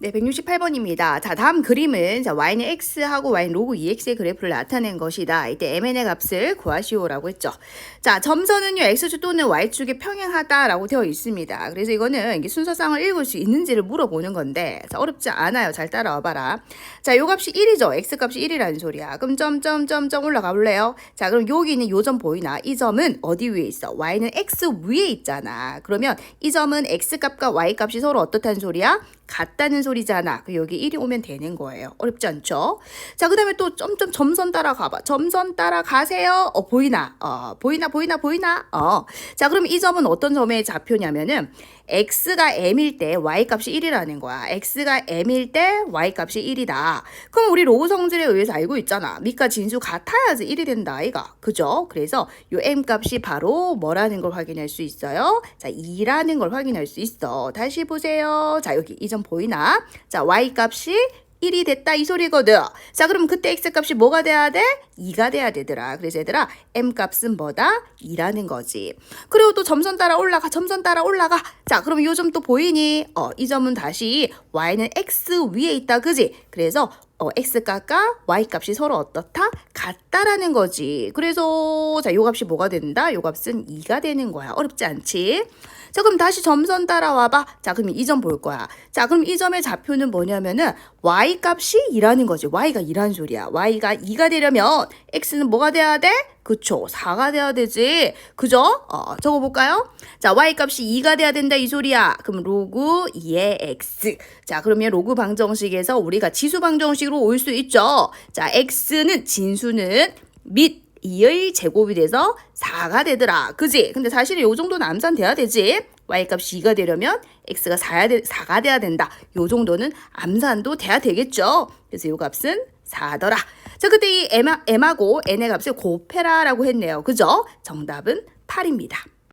네, 168번입니다. 자, 다음 그림은 자, y는 x하고 y는 로그 2x의 그래프를 나타낸 것이다. 이때 mn의 값을 구하시오라고 했죠. 자, 점선은요, x축 또는 y축에 평행하다라고 되어 있습니다. 그래서 이거는 이게 순서상을 읽을 수 있는지를 물어보는 건데, 자, 어렵지 않아요. 잘 따라와 봐라. 자, 요 값이 1이죠. x 값이 1이라는 소리야. 그럼 점점점점 올라가 볼래요? 자, 그럼 여기 있는 요 점 보이나? 이 점은 어디 위에 있어? y는 x 위에 있잖아. 그러면 이 점은 x 값과 y 값이 서로 어떻다는 소리야? 같다는 소리 잖아. 그 여기 1이 오면 되는 거예요. 어렵지 않죠? 자, 그 다음에 또 점점 점선 따라 가봐. 점선 따라 가세요. 어, 보이나? 어, 보이나, 보이나, 보이나? 어. 자, 그럼 이 점은 어떤 점의 좌표냐면은 x가 m일 때 y 값이 1이라는 거야. x가 m일 때 y 값이 1이다. 그럼 우리 로그 성질에 의해서 알고 있잖아. 밑과 진수 같아야지 1이 된다, 아이가. 그죠? 그래서 요 m 값이 바로 뭐라는 걸 확인할 수 있어요? 자, 2라는 걸 확인할 수 있어. 다시 보세요. 자, 여기 이 점 보이나? 자, y 값이 1이 됐다 이 소리거든. 자, 그럼 그때 x 값이 뭐가 돼야 돼? 2가 돼야 되더라. 그래서 얘들아, m 값은 뭐다? 2라는 거지. 그리고 또 점선 따라 올라가, 점선 따라 올라가. 자, 그럼 요 점 또 보이니? 어, 이 점은 다시 y는 x 위에 있다, 그지? 그래서 어, x 값과 y 값이 서로 어떻다? 같다라는 거지. 그래서 자, 요 값이 뭐가 된다? 요 값은 2가 되는 거야. 어렵지 않지? 자, 그럼 다시 점선 따라와 봐. 자, 그럼 이 점 볼 거야. 자, 그럼 이 점의 좌표는 뭐냐면은 y 값이 2라는 거지. y가 2라는 소리야. y가 2가 되려면 x는 뭐가 돼야 돼? 그쵸. 4가 돼야 되지. 그죠? 어, 적어 볼까요? 자, y 값이 2가 돼야 된다 이 소리야. 그럼 로그 2의 x. 자, 그러면 로그 방정식에서 우리가 지수 방정식으로 올 수 있죠. 자, x는 진수는 밑 2의 제곱이 돼서 4가 되더라. 그지? 근데 사실 요 정도는 암산돼야 되지. y값이 2가 되려면 x가 4야 되, 4가 돼야 된다. 요 정도는 암산도 돼야 되겠죠. 그래서 요 값은 4더라. 자, 그때 이 m, m하고 n의 값을 곱해라라고 했네요. 그죠? 정답은 8입니다.